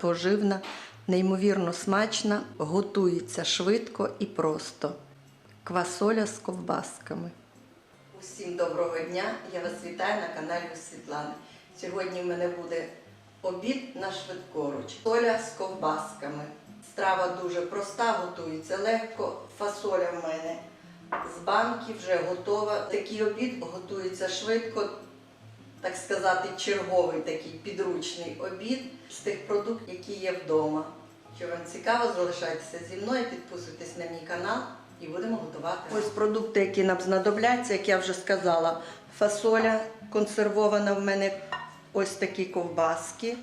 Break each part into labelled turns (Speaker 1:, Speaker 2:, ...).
Speaker 1: поживна, неймовірно смачна, готується швидко і просто. Квасоля з ковбасками. Усім доброго дня! Я вас вітаю на каналі Світлани. Сьогодні в мене буде обід на швидкоруч. Соля з ковбасками. Страва дуже проста, готується легко. Фасоля в мене з банки вже готова. Такий обід готується швидко, так сказати, черговий такий підручний обід з тих продуктів, які є вдома. Якщо вам цікаво, залишайтеся зі мною, підписуйтесь на мій канал і будемо готувати. Ось продукти, які нам знадобляться, як я вже сказала, фасоля консервована в мене, ось такі ковбаски,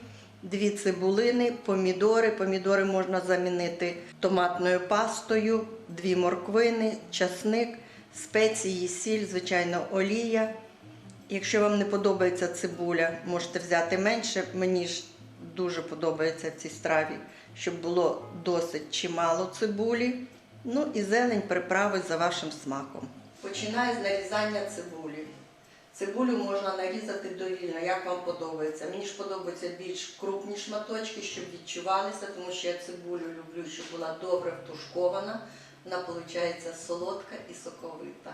Speaker 1: дві цибулини, помідори. Помідори можна замінити томатною пастою, дві морквини, часник, спеції, сіль, звичайно, олія. Якщо вам не подобається цибуля, можете взяти менше. Мені ж дуже подобається в цій страві, щоб було досить чимало цибулі. Ну і зелень приправи за вашим смаком. Починаю з нарізання цибулі. Цибулю можна нарізати довільно, як вам подобається. Мені ж подобаються більш крупні шматочки, щоб відчувалися, тому що я цибулю люблю, щоб була добре втушкована. Вона виходить солодка і соковита.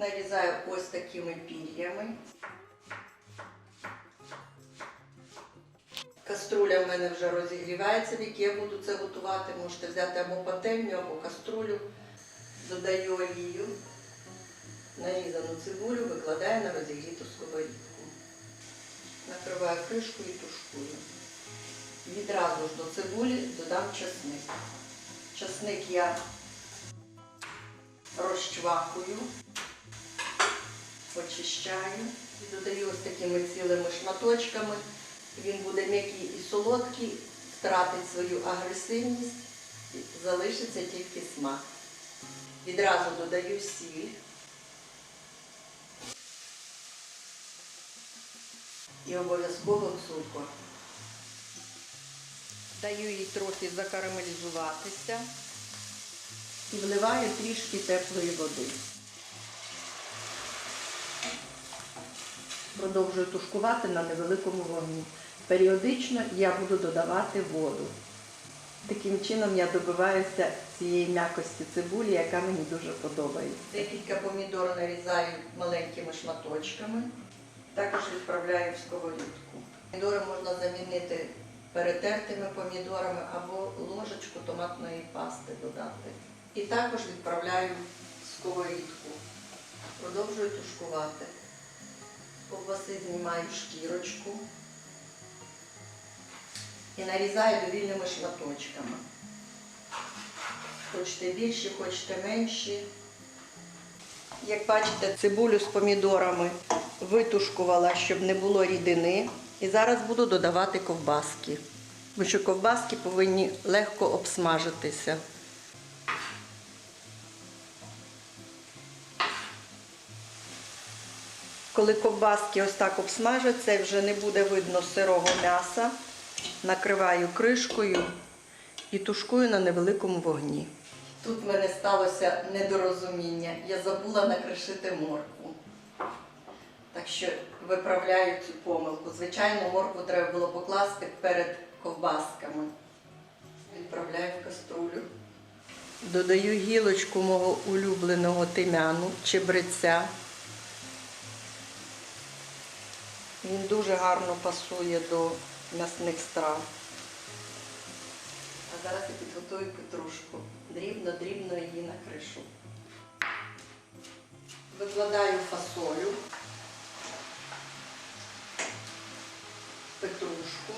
Speaker 1: Нарізаю ось такими пір'ями. Каструля в мене вже розігрівається, в якій я буду це готувати. Можете взяти або пательню, або каструлю. Додаю олію, нарізану цибулю, викладаю на розігріту сковорідку. Накриваю кришкою і тушкую. Відразу ж до цибулі додам часник. Часник я розчвакую, очищаю і додаю ось такими цілими шматочками. Він буде м'який і солодкий, втратить свою агресивність, залишиться тільки смак. Відразу додаю сіль. І обов'язково цукор. Даю їй трохи закарамелізуватися і вливаю трішки теплої води. Продовжую тушкувати на невеликому вогні. Періодично я буду додавати воду. Таким чином я добиваюся цієї м'якості цибулі, яка мені дуже подобається. Декілька помідор нарізаю маленькими шматочками. Також відправляю в сковорідку. Помідори можна замінити перетертими помідорами або ложечку томатної пасти додати. І також відправляю в сковорідку. Продовжую тушкувати. Ковбаси знімаю шкірочку і нарізаю довільними шматочками. Хочете більші, хочете менші. Як бачите, цибулю з помідорами витушкувала, щоб не було рідини. І зараз буду додавати ковбаски. Бо що ковбаски повинні легко обсмажитися. Коли ковбаски ось так обсмажаться, і вже не буде видно сирого м'яса, накриваю кришкою і тушкую на невеликому вогні. Тут в мене сталося недорозуміння. Я забула накришити моркву. Так що виправляю цю помилку. Звичайно, моркву треба було покласти перед ковбасками. Відправляю в каструлю. Додаю гілочку мого улюбленого тим'яну, чебреця. Він дуже гарно пасує до м'ясних страв. А зараз я підготую петрушку. Дрібно-дрібно її накришу. Викладаю фасолю, петрушку.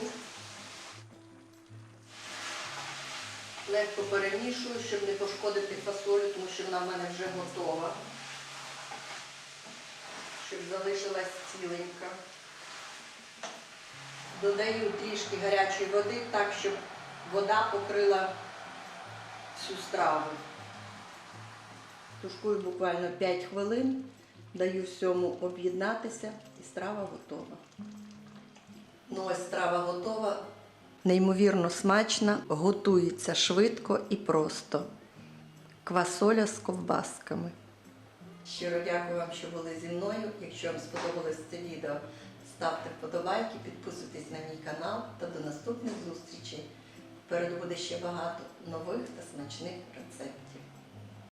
Speaker 1: Легко перемішую, щоб не пошкодити фасолю, тому що вона в мене вже готова. Щоб залишилась ціленька. Додаю трішки гарячої води, так, щоб вода покрила всю страву. Тушкую буквально 5 хвилин, даю всьому об'єднатися і страва готова. Ну ось страва готова. Неймовірно смачна, готується швидко і просто. Квасоля з ковбасками. Щиро дякую вам, що були зі мною. Якщо вам сподобалось це відео, ставте вподобайки, підписуйтесь на мій канал та до наступних зустрічей. глядачі. Буде ще багато нових та смачних рецептів.